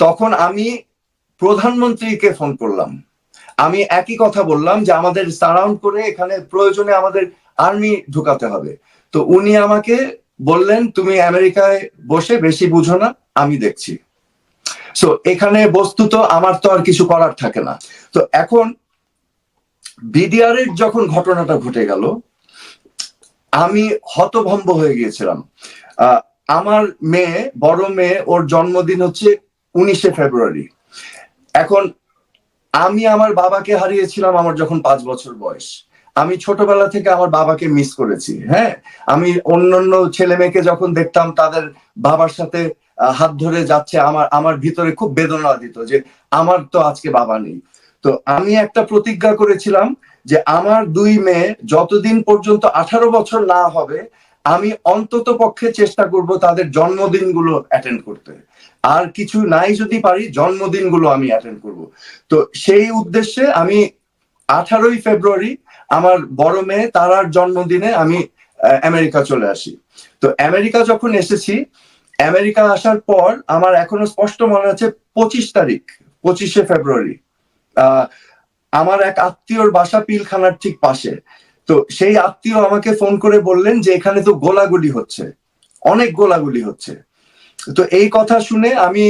তখন আমি প্রধানমন্ত্রীকে ফোন করলাম। আমি একই কথা বললাম যে আমাদের সারাউন্ড করে এখানে প্রয়োজনে আমাদের আর্মি ঢুকাতে হবে। তো উনি আমাকে বললেন, তুমি আমেরিকায় বসে বেশি বুঝো না, আমি দেখছি। সো এখানে বস্তুত আমার তো আর কিছু করার থাকে না। তো এখন বিডিআর এর যখন ঘটনাটা ঘটে গেল, আমি হতভম্ব হয়ে গিয়েছিলাম। আমার মেয়ে, বড় মেয়ে, ওর জন্মদিন হচ্ছে উনিশে ফেব্রুয়ারি। এখন আমি আমার বাবাকে হারিয়েছিলাম আমার যখন পাঁচ বছর বয়স। আমি ছোটবেলা থেকে আমার বাবাকে মিস করেছি হ্যাঁ? আমি অন্যান্য ছেলে মেয়েকে যখন দেখতাম, তাদের বাবার সাথে হাত ধরে যাচ্ছে, আমার আমার ভিতরে খুব বেদনা দিত যে আমার তো আজকে বাবা নেই। তো আমি একটা প্রতিজ্ঞা করেছিলাম যে আমার দুই মেয়ে যতদিন পর্যন্ত আঠারো বছর না হবে, আমি অন্তত পক্ষে চেষ্টা করব তাদের জন্মদিনগুলো অ্যাটেন্ড করতে। আর কিছু নাই যদি পারি, জন্মদিনগুলো আমি অ্যাটেন্ড করব। তো সেই উদ্দেশ্যে আমি আঠারোই ফেব্রুয়ারি আমার বড় মেয়ে তারার জন্মদিনে আমি আমেরিকা চলে আসি। তো আমেরিকা যখন এসেছি, আমেরিকা আসার পর আমার এখনও স্পষ্ট মনে আছে পঁচিশ তারিখ, পঁচিশে ফেব্রুয়ারি। আমার এক আত্মীয়র বাসা পিলখানার ঠিক পাশে। তো সেই আত্মীয় আমাকে ফোন করে বললেন যে এখানে তো গোলাগুলি হচ্ছে। অনেক গোলাগুলি হচ্ছে। তো এই কথা শুনে আমি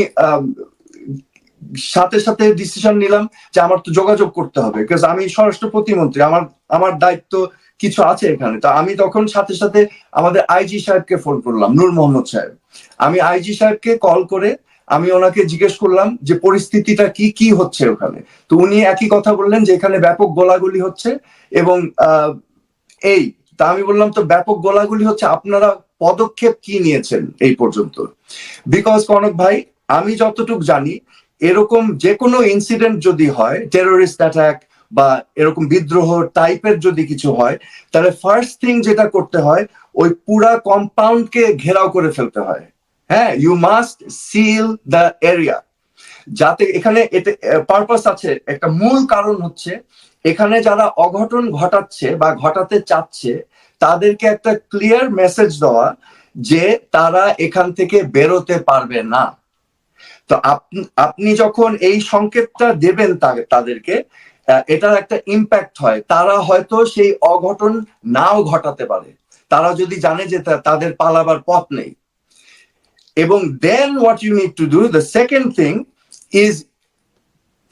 সাথে সাথে ডিসিশন নিলাম যে আমার তো যোগাযোগ করতে হবে। আমি স্বরাষ্ট্র প্রতিমন্ত্রী, আমার আমার দায়িত্ব কিছু আছে এখানে। তো আমি তখন সাথে সাথে আমাদের আইজি সাহেবকে ফোন করলাম, নূর মোহাম্মদ সাহেব। আমি আইজি সাহেবকে কল করে আমি ওনাকে জিজ্ঞেস করলাম যে পরিস্থিতিটা কি কি হচ্ছে ওখানে? তো উনি একই কথা বললেন যে এখানে ব্যাপক গোলাগুলি হচ্ছে এবং এই, তা আমি বললাম তো ব্যাপক গোলাগুলি হচ্ছে, আপনারা পদক্ষেপ কি নিয়েছেন এই পর্যন্ত? বিকজ কনক ভাই, আমি যতটুকু জানি, এরকম যে কোনো ইনসিডেন্ট যদি হয় টেরোরিস্ট অ্যাটাক বা এরকম বিদ্রোহ টাইপের যদি কিছু হয়, তাহলে ফার্স্ট থিং যেটা করতে হয়, ওই পুরা কম্পাউন্ডকে ঘেরাও করে ফেলতে হয়। হ্যাঁ you must seal the area যাতে এখানে এতে পারপাস আছে, একটা মূল কারণ হচ্ছে, এখানে যারা অঘটন ঘটাচ্ছে বা ঘটাতে চাচ্ছে তাদেরকে একটা ক্লিয়ার মেসেজ দেওয়া যে তারা এখান থেকে বেরোতে পারবে না। তো আপনি- যখন এই সংকেতটা দেবেন তাদেরকে এটার একটা ইম্প্যাক্ট হয়। তারা হয়তো সেই অঘটন নাও ঘটাতে পারে। তারা যদি জানে যে তাদের পালাবার পথ নেই। এবং then what you need to do the second thing is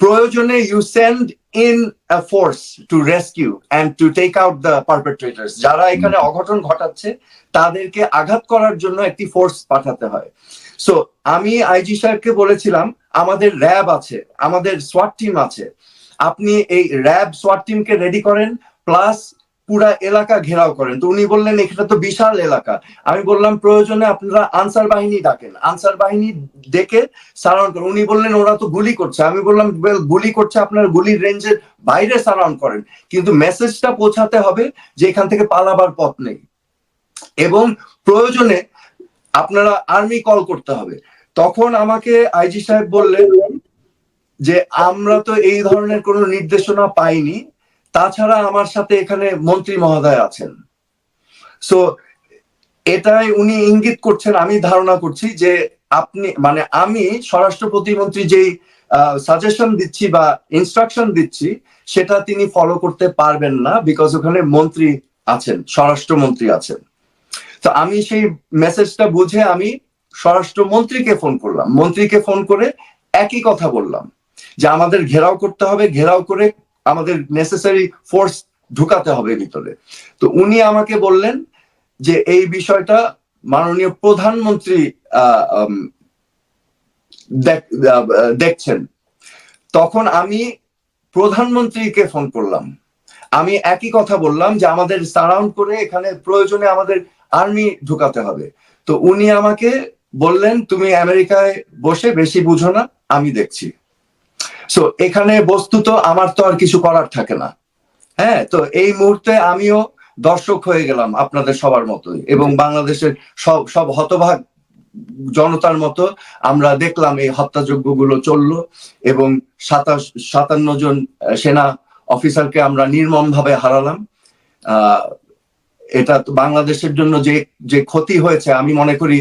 প্রয়োজনে you send in a force to rescue and to take out the perpetrators যারা এখানে অঘটন ঘটাচ্ছে তাদেরকে আঘাত করার জন্য একটি ফোর্স পাঠাতে হয়। সো আমি আইজি সাহেবকে বলেছিলাম আমাদের র্যাব আছে আমাদের সোয়াট টিম আছে। আপনি এই র্যাব সোয়াট টিমকে রেডি করেন প্লাস পুরা এলাকা ঘেরাও করেন। তো উনি বললেন এখানে তো বিশাল এলাকা। আমি বললাম প্রয়োজনে আপনারা আনসার বাহিনী ডাকেন। আনসার বাহিনী ডেকে সারাউন্ড করেন। উনি বললেন ওরা তো গুলি করছে। আমি বললাম "Well, গুলি করছে আপনার গুলির রেঞ্জের বাইরে সারাউন্ড করেন। কিন্তু মেসেজটা পৌঁছাতে হবে যে এখান থেকে পালাবার পথ নেই। এবং প্রয়োজনে আপনারা আর্মি কল করতে হবে। তখন আমাকে আইজি সাহেব বললেন যে আমরা তো এই ধরনের কোনো নির্দেশনা পাইনি। তাছাড়া আমার সাথে এখানে মন্ত্রী মহোদয় আছেন। সো এটাই উনি ইঙ্গিত করছেন, আমি ধারণা করছি যে আপনি মানে আমি স্বরাষ্ট্র প্রতিমন্ত্রী যেই সাজেশন দিচ্ছি বা ইনস্ট্রাকশন দিচ্ছি, সেটা তিনি ফলো করতে পারবেন না বিকজ ওখানে মন্ত্রী আছেন, স্বরাষ্ট্রমন্ত্রী আছেন। তো আমি সেই মেসেজটা বুঝে আমি স্বরাষ্ট্রমন্ত্রীকে ফোন করলাম। মন্ত্রীকে ফোন করে একই কথা বললাম যে আমাদের ঘেরাও করতে হবে, ঘেরাও করে আমাদের নেসেসারি ফোর্স ঢুকাতে হবে ভিতরে। তো উনি আমাকে বললেন যে এই বিষয়টা মাননীয় প্রধানমন্ত্রী দেখছেন। তখন আমি প্রধানমন্ত্রীকে ফোন করলাম। আমি একই কথা বললাম যে আমাদের সারাউন্ড করে এখানে প্রয়োজনে আমাদের আর্মি ঢুকাতে হবে। তো উনি আমাকে বললেন, তুমি আমেরিকায় বসে বেশি বুঝো না, আমি দেখছি। সো এখানে বস্তুত আমার তো আর কিছু করার থাকে না। হ্যাঁ তো এই মুহূর্তে আমিও দর্শক হয়ে গেলাম আপনাদের সবার মতোই এবং বাংলাদেশের সব সব হতভাগ জনতার মতো আমরা দেখলাম এই হত্যাযজ্ঞগুলো চলল এবং সাতাশ, সাতান্ন জন সেনা অফিসারকে আমরা নির্মম ভাবে হারালাম এটা বাংলাদেশের জন্য যে যে ক্ষতি হয়েছে আমি মনে করি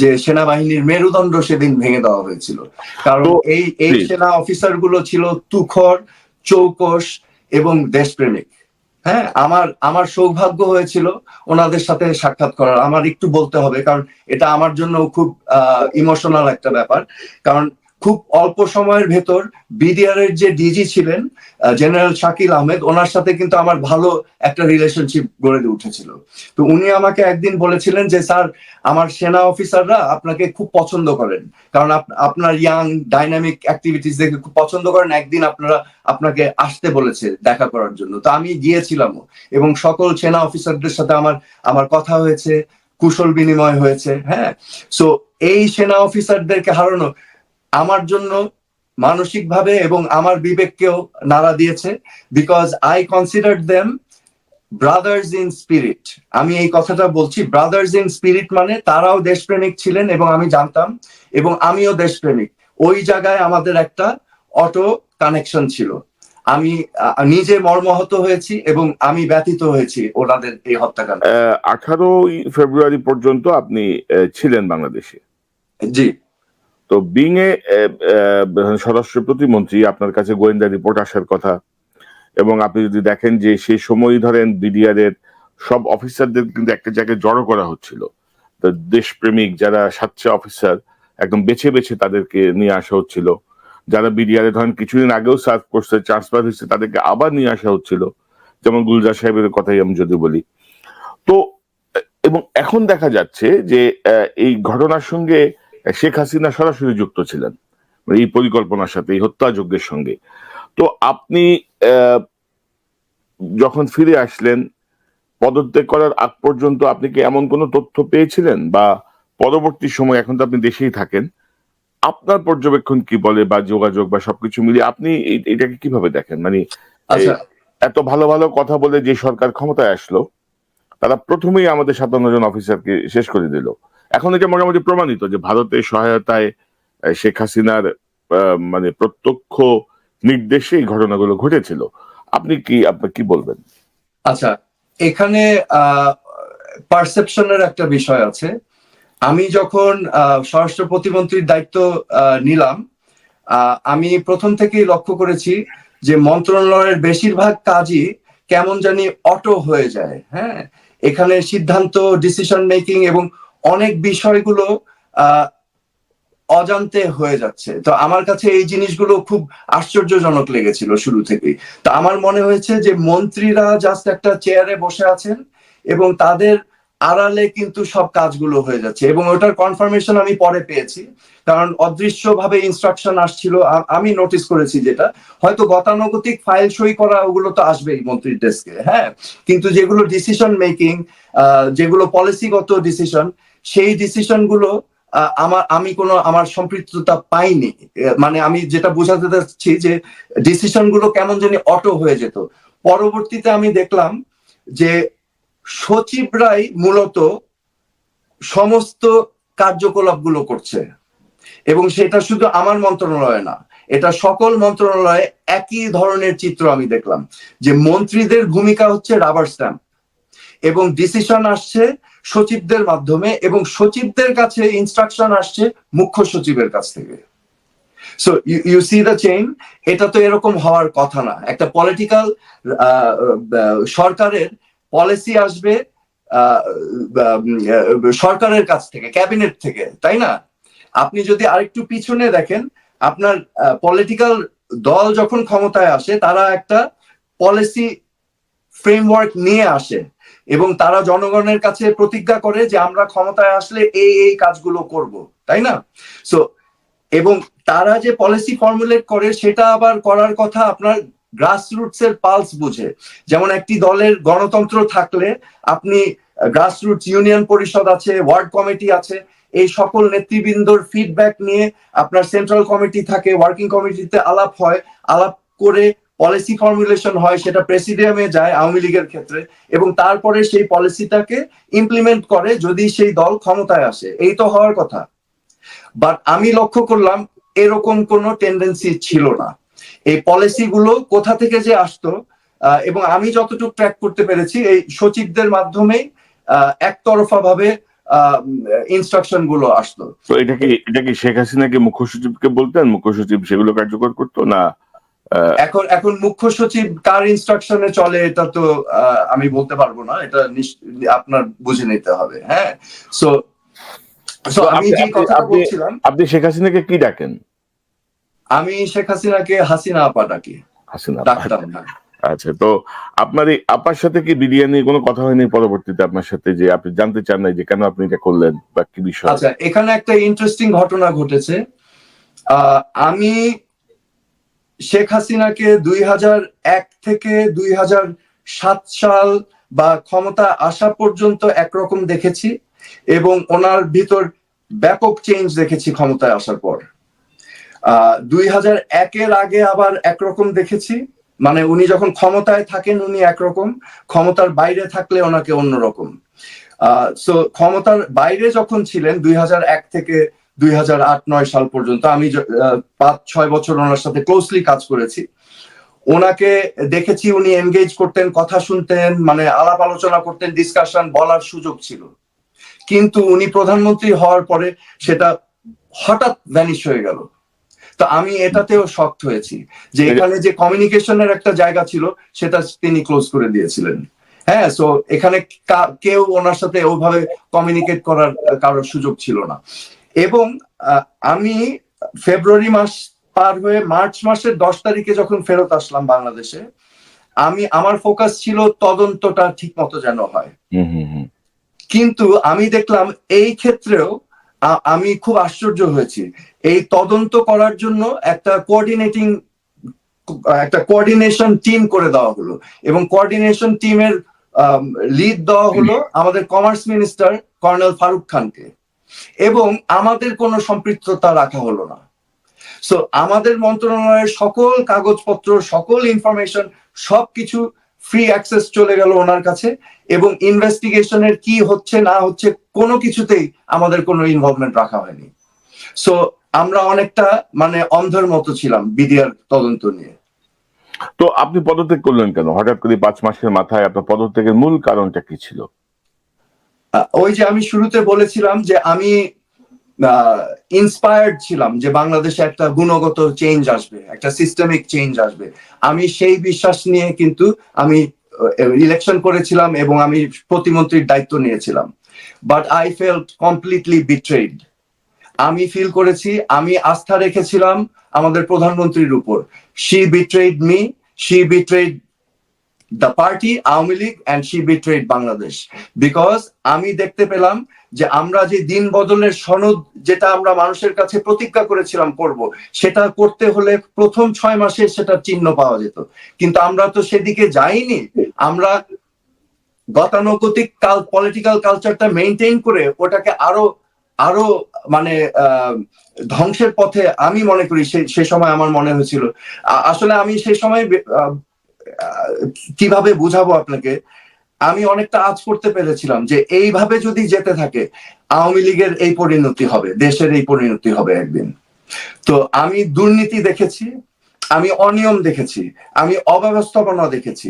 যে সেনাবাহিনীর মেরুদণ্ড সেদিন ভেঙে দেওয়া হয়েছিল। কারণ এই এই সেনা অফিসারগুলো ছিল তুখর চৌকস এবং দেশপ্রেমিক। হ্যাঁ আমার আমার সৌভাগ্য হয়েছিল ওনাদের সাথে সাক্ষাৎ করার। আমার একটু বলতে হবে কারণ এটা আমার জন্য খুব ইমোশনাল একটা ব্যাপার। কারণ খুব অল্প সময়ের ভেতর বিডিআর এর যে ডিজি ছিলেন জেনারেল শাকিল আহমেদ, ওনার সাথে কিন্তু আমার ভালো একটা রিলেশনশিপ গড়ে উঠেছিল। তো উনি আমাকে একদিন বলেছিলেন যে, স্যার, আমার সেনা অফিসাররা আপনাকে খুব পছন্দ করেন। কারণ আপনার ইয়াং ডাইনামিক অ্যাক্টিভিটিস দেখে খুব পছন্দ করেন। একদিন আপনারা আপনাকে আসতে বলেছে দেখা করার জন্য। তো আমি গিয়েছিলাম এবং সকল সেনা অফিসারদের সাথে আমার আমার কথা হয়েছে, কুশল বিনিময় হয়েছে হ্যাঁ। সো এই সেনা অফিসারদেরকে হারানো আমার জন্য মানসিকভাবে এবং আমার বিবেককেও নাড়া দিয়েছে because I consider them brothers in spirit আমি এই কথাটা বলছি ব্রাদার্স ইন স্পিরিট মানে তারাও দেশপ্রেমিক ছিলেন এবং আমি জানতাম এবং আমিও দেশপ্রেমিক। ওই জায়গায় আমাদের একটা অটো কানেকশন ছিল। আমি নিজে মর্মাহত হয়েছি এবং আমি ব্যথিত হয়েছি ওনাদের এই হত্যাকাণ্ড। আঠারোই ফেব্রুয়ারি পর্যন্ত আপনি ছিলেন বাংলাদেশে। জি। তো বিং এ স্বরাষ্ট্র প্রতিমন্ত্রী, আপনার কাছে গোয়েন্দা রিপোর্ট আসার কথা। এবং আপনি যদি দেখেন যে সেই সময় ধরেন বিডিআর এর সব অফিসারদের কিন্তু একটা জায়গায় জড়ো করা হচ্ছিল। তো দেশপ্রেমিক যারা সাতশে অফিসার একদম বেছে বেছে তাদেরকে নিয়ে আসা হচ্ছিল। যারা বিডিআর ধরেন কিছুদিন আগেও সার্ভ করছে ট্রান্সফার হয়েছে, তাদেরকে আবার নিয়ে আসা হচ্ছিল। যেমন গুলজার সাহেবের কথাই আমি যদি বলি। তো, এবং এখন দেখা যাচ্ছে যে এই ঘটনার সঙ্গে শেখ হাসিনা সরাসরি যুক্ত ছিলেন মানে এই পরিকল্পনার সাথে এই হত্যাযজ্ঞের সঙ্গে। তো আপনি যখন ফিরে আসলেন পদত্যাগ করার আগ পর্যন্ত আপনি কি এমন কোনো তথ্য পেয়েছিলেন? বা পরবর্তী সময় এখন তো আপনি দেশেই থাকেন আপনার পর্যবেক্ষণ কি বলে বা যোগাযোগ বা সবকিছু মিলিয়ে আপনি এটাকে কীভাবে দেখেন? মানে আচ্ছা। এত ভালো ভালো কথা বলে যে সরকার ক্ষমতায় আসলো তারা প্রথমেই আমাদের সাতান্ন জন অফিসারকে শেষ করে দিল। এখন এটা মোটামুটি প্রমাণিত যে ভারতের সহায়তায় শেখ হাসিনার মানে প্রত্যক্ষ নির্দেশে এই ঘটনাগুলো ঘটেছিল। আপনি কি আপনি কি বলবেন? আচ্ছা এখানে পারসেপশনের একটা বিষয় আছে। আমি যখন স্বরাষ্ট্র প্রতিমন্ত্রীর দায়িত্ব নিলাম আমি প্রথম থেকেই লক্ষ্য করেছি যে মন্ত্রণালয়ের বেশিরভাগ কাজই কেমন জানি অটো হয়ে যায় হ্যাঁ? এখানে সিদ্ধান্ত ডিসিশন মেকিং এবং অনেক বিষয়গুলো অজান্তে হয়ে যাচ্ছে। তো আমার কাছে এই জিনিসগুলো খুব আশ্চর্যজনক লেগেছিল শুরু থেকেই। তো আমার মনে হয়েছে যে মন্ত্রীরা জাস্ট একটা চেয়ারে বসে আছেন এবং তাদের আড়ালে কিন্তু সব কাজগুলো হয়ে যাচ্ছে এবং ওটার কনফার্মেশন আমি পরে পেয়েছি। কারণ অদৃশ্য ভাবে ইনস্ট্রাকশন আসছিল আমি নোটিস করেছি যেটা। হয়তো গতানুগতিক ফাইল সই করা, ওগুলো তো আসবেই মন্ত্রীর ডেস্কে হ্যাঁ? কিন্তু যেগুলো ডিসিশন মেকিং যেগুলো পলিসিগত ডিসিশন সেই ডিসিশনগুলো আমার, আমি কোনো, আমার সম্পৃক্ততা পাইনি। মানে আমি যেটা বোঝাতে চাচ্ছি যে ডিসিশনগুলো কেমন জানি অটো হয়ে যেত। পরবর্তীতে আমি দেখলাম যে সচিবরাই মূলত সমস্ত কার্যকলাপগুলো করছে। এবং সেটা শুধু আমার মন্ত্রণালয়ে না, এটা সকল মন্ত্রণালয়ে একই ধরনের চিত্র আমি দেখলাম যে মন্ত্রীদের ভূমিকা হচ্ছে রাবার স্ট্যাম্প এবং ডিসিশন আসছে সচিবদের মাধ্যমে এবং সচিবদের কাছে ইনস্ট্রাকশন আসছে মুখ্য সচিবের কাছ থেকে। So you see the chain এটা তো এরকম হওয়ার কথা না। একটা পলিটিক্যাল সরকারের পলিসি আসবে সরকারের কাছ থেকে ক্যাবিনেট থেকে, তাই না? আপনি যদি আরেকটু পিছনে দেখেন, আপনার পলিটিক্যাল দল যখন ক্ষমতায় আসে, তারা একটা পলিসি ফ্রেমওয়ার্ক নিয়ে আসে। এবং তারা জনগণের কাছে প্রতিজ্ঞা করে যে আমরা ক্ষমতায় আসলে এই এই কাজগুলো করব, তাই না? সো এবং তারা যে পলিসি ফর্মুলেট করে সেটা আবার করার কথা আপনার গ্রাসরুটস এর পালস বুঝে। যেমন একটি দলের গণতন্ত্র থাকলে আপনি গ্রাসরুটস ইউনিয়ন পরিষদ আছে ওয়ার্ড কমিটি আছে, এই সকল নেতৃবৃন্দর ফিডব্যাক নিয়ে আপনার সেন্ট্রাল কমিটি থাকে ওয়ার্কিং কমিটিতে আলাপ হয়, আলাপ করে পলিসি ফর্মুলেশন হয়, সেটা প্রেসিডিয়ামে যায় আওয়ামী লীগের ক্ষেত্রে এবং তারপরে সেই পলিসিটাকে ইমপ্লিমেন্ট করে যদি সেই দল ক্ষমতায় আসে। এই তো হওয়ার কথা। বাট আমি লক্ষ্য করলাম এরকম কোনো টেন্ডেন্সি ছিল না। এই পলিসি গুলো কোথা থেকে যে আসতো এবং আমি যতটুকু ট্র্যাক করতে পেরেছি, এই সচিবদের মাধ্যমেই একতরফা ভাবে ইনস্ট্রাকশনগুলো আসতো। তো এটা কি এটা কি শেখ হাসিনাকে মুখ্য সচিবকে বলতেন? মুখ্য সচিব সেগুলো কার্যকর করতো না এখন এখন মুখ্য সচিব কার ইনস্ট্রাকশনে চলে এটা তো আমি বলতে পারব না এটা আপনার বুঝে নিতে হবে হ্যাঁ? সো সো আমি যে কথাটা বলছিলাম আপনি শেখ হাসিনাকে কি ডাকেন? আমি শেখ হাসিনাকে হাসিনা আপা ডাকি। হাসিনা ডাকতাম না। আচ্ছা তো আপনার এই আপার সাথে কি বিরিয়ানি কোনো কথা হয়নি পরবর্তীতে আপনার সাথে যে আপনি জানতে চান না যে কেন আপনি এটা করলেন বা কি বিষয়? আচ্ছা এখানে একটা ইন্টারেস্টিং ঘটনা ঘটেছে। আহ, আমি শেখ হাসিনাকে দুই হাজার এক থেকে দুই হাজার সাত সাল বা ক্ষমতা আসা পর্যন্ত একরকম দেখেছি এবং ওনার ভিতর ব্যাপক চেঞ্জ দেখেছি ক্ষমতায় আসার পর। দুই হাজার একের আগে আবার একরকম দেখেছি মানে উনি যখন ক্ষমতায় থাকেন উনি একরকম, ক্ষমতার বাইরে থাকলে ওনাকে অন্যরকম। সো ক্ষমতার বাইরে যখন ছিলেন দুই এক থেকে দুই আট নয় সাল পর্যন্ত আমি পাঁচ ছয় বছর ওনার সাথে ক্লোজলি কাজ করেছি। ওনাকে দেখেছি উনি এনগেজ করতেন কথা শুনতেন মানে আলাপ আলোচনা করতেন ডিসকাশন বলার সুযোগ ছিল। কিন্তু উনি প্রধানমন্ত্রী হওয়ার পরে সেটা হঠাৎ ভ্যানিশ হয়ে গেল। তো আমি এটাতেও শক্ত হয়েছি যে এখানে যে কমিউনিকেশনের একটা জায়গা ছিল সেটা তিনি ক্লোজ করে দিয়েছিলেন। হ্যাঁ সো এখানে কেউ ওনার সাথে ওভাবে কমিউনিকেট করার কারোর সুযোগ ছিল না। এবং আমি ফেব্রুয়ারি মাস পার হয়ে মার্চ মাসের দশ তারিখে যখন ফেরত আসলাম বাংলাদেশে আমি আমার ফোকাস ছিল তদন্তটা ঠিক মতো যেন হয়। কিন্তু আমি দেখলাম এই ক্ষেত্রেও আমি খুব আশ্চর্য হয়েছি। এই তদন্ত করার জন্য একটা কোঅর্ডিনেটিং একটা কোঅর্ডিনেশন টিম করে দেওয়া হলো এবং কোঅর্ডিনেশন টিমের লিড দেওয়া হলো আমাদের কমার্স মিনিস্টার কর্নেল ফারুক খানকে এবং আমাদের কোনো সম্পৃক্ততা রাখা হলো না। সো আমাদের মন্ত্রণালয়ের সকল কাগজপত্র, সকল ইনফরমেশন সবকিছু ফ্রি অ্যাক্সেস চলে গেল ওনার কাছে এবং ইনভেস্টিগেশনের কি হচ্ছে, না হচ্ছে, কোনো কিছুতেই আমাদের কোনো ইনভলভমেন্ট রাখা হয়নি। সো আমরা অনেকটা মানে অন্ধের মতো ছিলাম বিডিআর তদন্ত নিয়ে। তো আপনি পদত্যাগ করলেন কেন? হঠাৎ করে পাঁচ মাসের মাথায় আপনার পদত্যাগের মূল কারণটা কি ছিল? ওই যে আমি শুরুতে বলেছিলাম যে আমি ইন্সপায়ার্ড ছিলাম যে বাংলাদেশে একটা গুণগত চেঞ্জ আসবে, একটা সিস্টেমিক চেঞ্জ আসবে। আমি সেই বিশ্বাস নিয়ে কিন্তু আমি ইলেকশন করেছিলাম এবং আমি প্রতিমন্ত্রীর দায়িত্ব নিয়েছিলাম। But I fell completely betrayed আমি ফিল করেছি, আমি আস্থা রেখেছিলাম আমাদের প্রধানমন্ত্রীর উপর। She betrayed me she betrayed the party Awami League and she betrayed Bangladesh because আমি দেখতে পেলাম যে আমরা যে দিন বদলের সনদ যেটা আমরা মানুষের কাছে প্রতিজ্ঞা করেছিলাম করব, সেটা করতে হলে প্রথম ছয় মাসে সেটা চিহ্ন পাওয়া যেত। কিন্তু আমরা তো সেদিকে যাইনি। আমরা গতানুগতিক কাল পলিটিক্যাল কালচারটা মেনটেন করে ওটাকে আরও আরও মানে ধ্বংসের পথে আমি মনে করি সে সময় আমার মনে হয়েছিল। আসলে আমি সেই সময় কীভাবে বুঝাবো আপনাকে? আমি অনেকটা আজ করতে পেরেছিলাম যে এইভাবে যদি যেতে থাকে, আওয়ামী লীগের এই পরিণতি হবে, দেশের এই পরিণতি হবে একদিন। তো আমি দুর্নীতি দেখেছি, আমি অনিয়ম দেখেছি, আমি অব্যবস্থাপনা দেখেছি।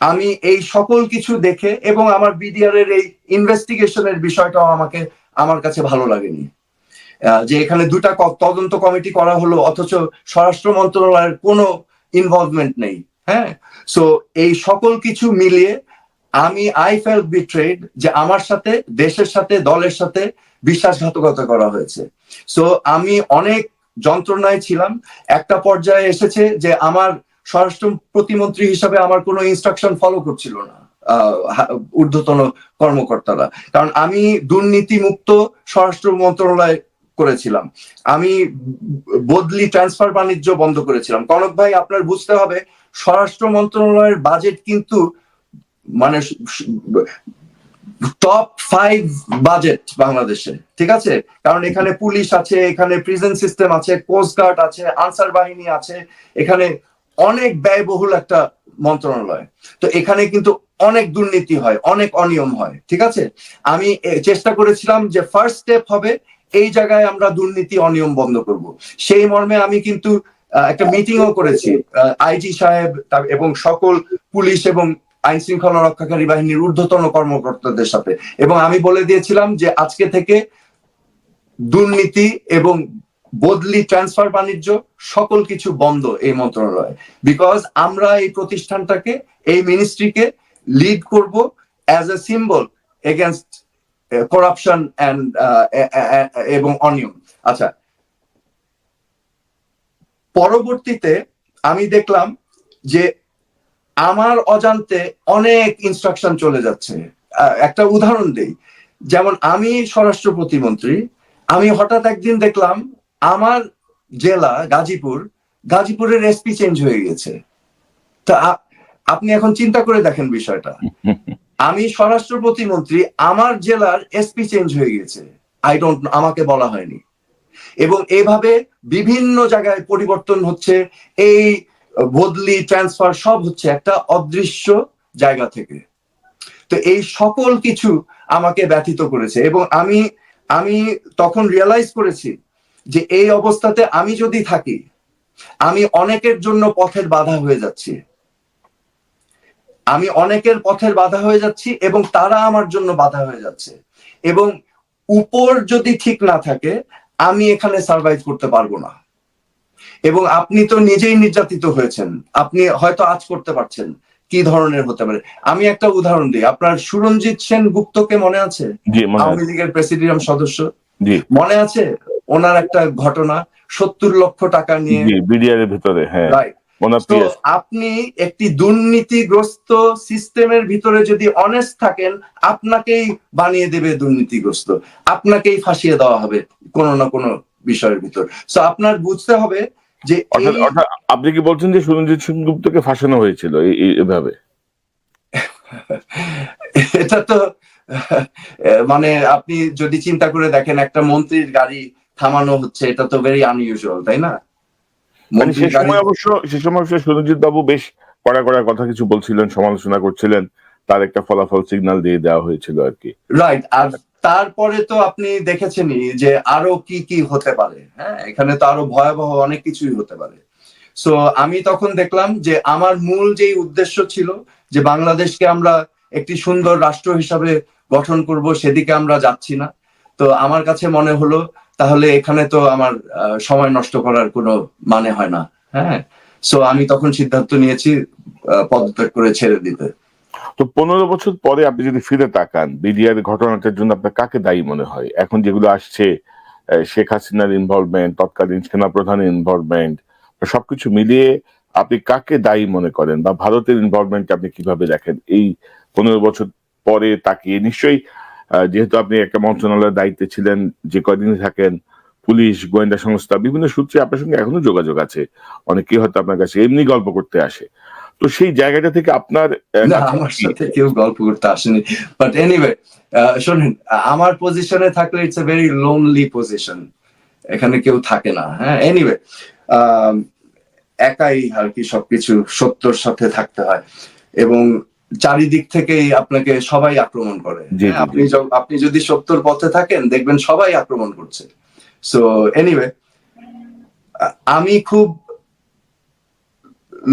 আমি এই সকল কিছু দেখে এবং আমার বিডিআর এর এই ইনভেস্টিগেশনের বিষয়টাও আমাকে, আমার কাছে ভালো লাগেনি। যে এখানে দুটা তদন্ত কমিটি করা হলো, অথচ স্বরাষ্ট্র মন্ত্রণালয়ের কোনো ইনভলভমেন্ট নেই হ্যাঁ? সো এই সকল কিছু মিলিয়ে আমি আই ফেল বিট্রেড যে আমার সাথে, দেশের সাথে, দলের সাথে বিশ্বাসঘাতকতা করা হয়েছে। সো আমি অনেক যন্ত্রণায় ছিলাম। একটা পর্যায়ে এসেছে যে আমার স্বরাষ্ট্র প্রতিমন্ত্রী হিসাবে আমার কোনো ইনস্ট্রাকশন ফলো করছিল না ঊর্ধ্বতন কর্মকর্তারা। কারণ আমি দুর্নীতি মুক্ত স্বরাষ্ট্র মন্ত্রণালয় করেছিলাম। আমি বদলি ট্রান্সফার বাণিজ্য বন্ধ করেছিলাম। কনক ভাই, আপনার বুঝতে হবে, স্বরাষ্ট্র মন্ত্রণালয়ের বাজেট কিন্তু মানে টপ ফাইভ বাজেট বাংলাদেশে, ঠিক আছে? কারণ এখানে পুলিশ আছে, এখানে প্রিজন সিস্টেম আছে কোস্ট গার্ড আছে, আনসার বাহিনী আছে, এখানে অনেক ব্যয়বহুল একটা মন্ত্রণালয়। তো এখানে কিন্তু অনেক দুর্নীতি হয়, অনেক অনিয়ম হয়, ঠিক আছে? আমি চেষ্টা করেছিলাম যে ফার্স্ট স্টেপ হবে এই জায়গায় আমরা দুর্নীতি, অনিয়ম বন্ধ করব। সেই মর্মে আমি কিন্তু একটা মিটিংও করেছি আইজি সাহেব এবং সকল পুলিশ এবং আইন শৃঙ্খলা রক্ষাকারী বাহিনীর ঊর্ধ্বতন কর্মকর্তাদের সাথে। এবং আমি বলে দিয়েছিলাম যে আজকে থেকে দুর্নীতি এবং বদলি, ট্রান্সফার বাণিজ্য সকল কিছু বন্ধ এই মন্ত্রণালয়ে। বিকজ আমরা এই প্রতিষ্ঠানটাকে, এই মিনিস্ট্রিকে লিড করব as a symbol against corruption and এবং অনিয়ম আচ্ছা। পরবর্তীতে আমি দেখলাম যে আমার অজান্তে অনেক ইনস্ট্রাকশন চলে যাচ্ছে। একটা উদাহরণ দেই। যেমন আমি স্বরাষ্ট্র প্রতিমন্ত্রী, আমি হঠাৎ একদিন দেখলাম আমার জেলা গাজীপুর, গাজীপুরের এসপি চেঞ্জ হয়ে গেছে। তা আপনি এখন চিন্তা করে দেখেন বিষয়টা। আমি স্বরাষ্ট্র প্রতিমন্ত্রী, আমার জেলার এসপি চেঞ্জ হয়ে গেছে আই ডোন্ট আমাকে বলা হয়নি। এবং এভাবে বিভিন্ন জায়গায় পরিবর্তন হচ্ছে, এই বদলি ট্রান্সফার সব হচ্ছে একটা অদৃশ্য জায়গা থেকে। তো এই সকল কিছু আমাকে ব্যথিত করেছে এবং আমি আমি তখন রিয়েলাইজ করেছি যে এই অবস্থাতে আমি যদি থাকি, আমি অনেকের জন্য পথের বাধা হয়ে যাচ্ছি। আমি অনেকের পথের বাধা হয়ে যাচ্ছি এবং তারা আমার জন্য বাধা হয়ে যাচ্ছে। এবং উপর যদি ঠিক না থাকে আমি এখানে সার্ভাইভ করতে পারব না। এবং আপনি তো নিজেই নির্যাতিত হয়েছেন। আপনি হয়তো আজ করতে পারছেন। কি ধরনের হতে পারে? আমি একটা উদাহরণ দিই। আপনার সুরঞ্জিত সেন গুপ্তকে মনে আছে? আওয়ামী। লীগের প্রেসিডিয়াম সদস্য। জি। মনে আছে? ওনার একটা ঘটনা সত্তর লক্ষ টাকা নিয়ে বিডিআর এর ভিতরে হ্যাঁ। রাইট আপনি একটি দুর্নীতিগ্রস্ত সিস্টেমের ভিতরে যদি অনেস্ট থাকেন আপনাকেই বানিয়ে দেবে দুর্নীতিগ্রস্ত। আপনাকেই ফাঁসিয়ে দেওয়া হবে কোনো না কোনো বিষয়ের ভিতর। সো আপনার বুঝতে হবে যে আপনি কি বলছেন যে সুরঞ্জিত সিংগুপ্তকে ফাঁসানো হয়েছিল এই- এই- এভাবে? এটা তো মানে আপনি যদি চিন্তা করে দেখেন একটা মন্ত্রীর গাড়ি থামানো হচ্ছে এটা তো ভেরি আনইউজুয়াল তাই না? মানে সে সময় অবশ্য সে সময় অবশ্য সুরঞ্জিত বাবু বেশ কড়া কড়া কথা কিছু বলছিলেন সমালোচনা করছিলেন। তার একটা ফলাফল সিগন্যাল দিয়ে দেওয়া হয়েছিল আর কি। রাইট আর তারপরে তো আপনি দেখেছেনই যে আরও কি কি হতে পারে হ্যাঁ? এখানে তো আরও ভয়াবহ অনেক কিছুই হতে পারে। সো আমি তখন দেখলাম যে আমার মূল যেই উদ্দেশ্য ছিল যে বাংলাদেশকে আমরা একটি সুন্দর রাষ্ট্র হিসাবে গঠন করব সেদিকে আমরা যাচ্ছি না। তো আমার কাছে মনে হলো তাহলে এখানে তো আমার সময় নষ্ট করার কোনো মানে হয় না। হ্যাঁ? সো আমি তখন সিদ্ধান্ত নিয়েছি পদত্যাগ করে ছেড়ে দিতে। তো পনেরো বছর পরে আপনি যদি ফিরে তাকান, বিডিআর ঘটনাটার জন্য আপনার কাকে দায়ী মনে হয়? এখন যেগুলো আসছে শেখ হাসিনার ইনভলভমেন্ট তৎকালীন সেনাপ্রধানের ইনভলভমেন্ট সবকিছু মিলিয়ে আপনি কাকে দায়ী মনে করেন? বা ভারতের ইনভলভমেন্ট আপনি কীভাবে দেখেন? এই পনেরো বছর পরে তাকিয়ে নিশ্চয়ই যেহেতু আপনি একটা মন্ত্রণালয়ের দায়িত্বে ছিলেন যে কদিন থাকেন পুলিশ গোয়েন্দা সংস্থা বিভিন্ন সূত্রে আপনার সঙ্গে এখনও যোগাযোগ আছে। অনেকেই হয়তো আপনার কাছে এমনি গল্প করতে আসে। তো সেই জায়গাটা থেকে আপনার আমার সাথে কেউ গল্প করতে আসেনি। বাট এনিওয়ে শোনেন আমার পজিশনে থাকলে it's a very lonely position এখানে কেউ থাকে না হ্যাঁ? এনিওয়ে একাই আর কি সবকিছু সত্যর সাথে থাকতে হয়। এবং চারিদিক থেকেই আপনাকে সবাই আক্রমণ করে। হ্যাঁ, আপনি আপনি যদি সত্যর পথে থাকেন দেখবেন সবাই আক্রমণ করছে। সো এনিওয়ে আমি খুব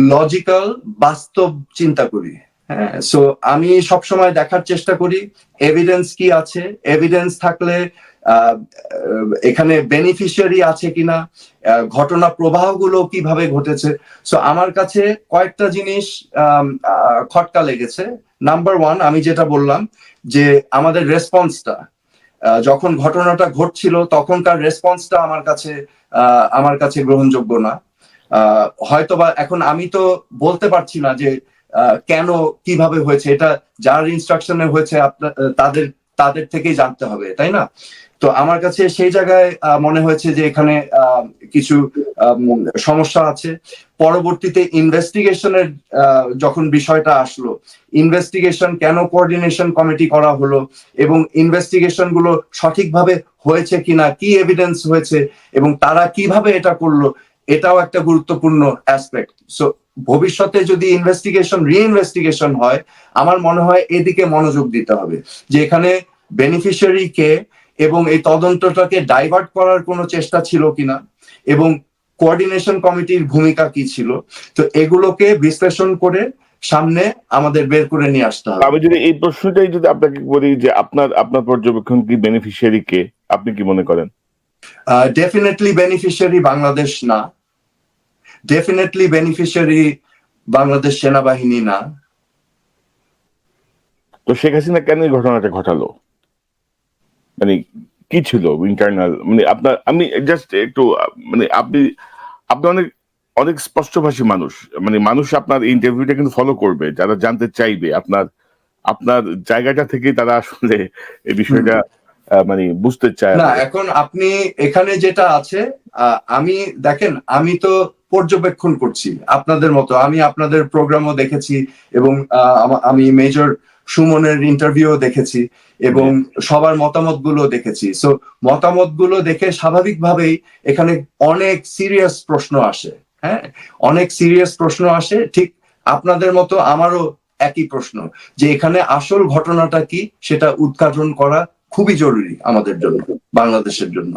লজিক্যাল বাস্তব চিন্তা করি। হ্যাঁ সো আমি সবসময় দেখার চেষ্টা করি। এভিডেন্স কি আছে? এভিডেন্স থাকলে এখানে বেনিফিশিয়ারি আছে কিনা ঘটনা প্রবাহগুলো কীভাবে ঘটেছে। সো আমার কাছে কয়েকটা জিনিস খটকা লেগেছে। নাম্বার ওয়ান আমি যেটা বললাম যে আমাদের রেসপন্সটা যখন ঘটনাটা ঘটছিল, তখনকার রেসপন্সটা আমার কাছে আমার কাছে গ্রহণযোগ্য না। হয়তোবা এখন আমি তো বলতে পারছি না যে কেন, কীভাবে হয়েছে। এটা যার ইনস্ট্রাকশনে হয়েছে আপনার তাদের তাদের থেকেই জানতে হবে, তাই না? তো আমার কাছে সেই জায়গায় মনে হয়েছে যে এখানে কিছু সমস্যা আছে। পরবর্তীতে ইনভেস্টিগেশনের যখন বিষয়টা আসলো, ইনভেস্টিগেশন কেন কোঅর্ডিনেশন কমিটি করা হলো এবং ইনভেস্টিগেশনগুলো সঠিকভাবে হয়েছে কিনা, কি এভিডেন্স হয়েছে এবং তারা কীভাবে এটা করল, এটাও একটা গুরুত্বপূর্ণ অ্যাসপেক্ট সো ভবিষ্যতে যদি ইনভেস্টিগেশন রিইনভেস্টিগেশন হয়, আমার মনে হয় এদিকে মনোযোগ দিতে হবে যে এখানে বেনিফিশিয়ারি কে এবং এই তদন্তটাকে ডাইভার্ট করার কোনো চেষ্টা ছিল কিনা? এবং কোঅর্ডিনেশন কমিটির ভূমিকা কি ছিল? তো এগুলোকে বিশ্লেষণ করে সামনে আমাদের বের করে নিয়ে আসতে হবে। আমি যদি এই প্রশ্নটাই যদি আপনাকে বলি যে আপনার আপনার পর্যবেক্ষণ কি বেনিফিশিয়ারি কে? আপনি কি মনে করেন? ডেফিনেটলি বেনিফিশিয়ারি বাংলাদেশ না। ডেফিনেটলি বেনিফিশিয়ারি বাংলাদেশ সেনাবাহিনী না। তো শেখ হাসিনা কেন এই ঘটনাটা ঘটালো? মানে কি ছিল ইন্টারনাল মানে আপনার আমি জাস্ট একটু মানে আপনি আপনি অনেক অনেক স্পষ্টভাষী মানুষ। মানে মানুষ আপনার ইন্টারভিউটা কিন্তু ফলো করবে যারা জানতে চাইবে। আপনার আপনার জায়গাটা থেকে তারা আসলে এই বিষয়টা মানে বুঝতে চায়। না এখন আপনি এখানে যেটা আছে আহ, আমি দেখেন আমি তো পর্যবেক্ষণ করছি আপনাদের মতো। আমি আপনাদের প্রোগ্রামও দেখেছি এবং আমি মেজর সুমনের ইন্টারভিউ দেখেছি এবং সবার মতামতগুলো দেখেছি। সো মতামতগুলো দেখে স্বাভাবিকভাবেই এখানে অনেক সিরিয়াস প্রশ্ন আসে হ্যাঁ? অনেক সিরিয়াস প্রশ্ন আসে ঠিক আপনাদের মতো আমারও একই প্রশ্ন যে এখানে আসল ঘটনাটা কি সেটা উদ্ঘাটন করা খুবই জরুরি আমাদের জন্য বাংলাদেশের জন্য।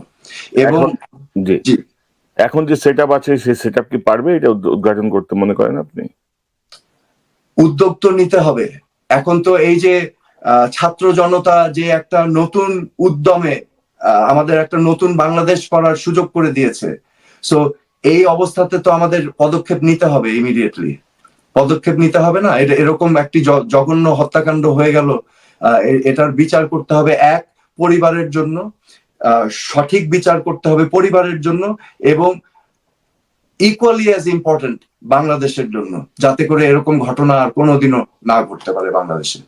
এবং জি। এখন যে সেট আছে সেই সেট কি পারবে? এটা উদ্ঘাটন করতে মনে করেন আপনি? উদ্যোগ তো নিতে হবে এখন তো এই যে ছাত্র জনতা যে একটা নতুন উদ্যমে আমাদের একটা নতুন বাংলাদেশ করার সুযোগ করে দিয়েছে। সো এই অবস্থাতে তো আমাদের পদক্ষেপ নিতে হবে ইমিডিয়েটলি পদক্ষেপ নিতে হবে না এরকম একটি জঘন্য হত্যাকাণ্ড হয়ে গেল এটার বিচার করতে হবে এক পরিবারের জন্য সঠিক বিচার করতে হবে পরিবারের জন্য এবং ইকুয়ালি এজ ইম্পর্টেন্ট বাংলাদেশের জন্য, যাতে করে এরকম ঘটনা আর কোনোদিনও না ঘটতে পারে বাংলাদেশে।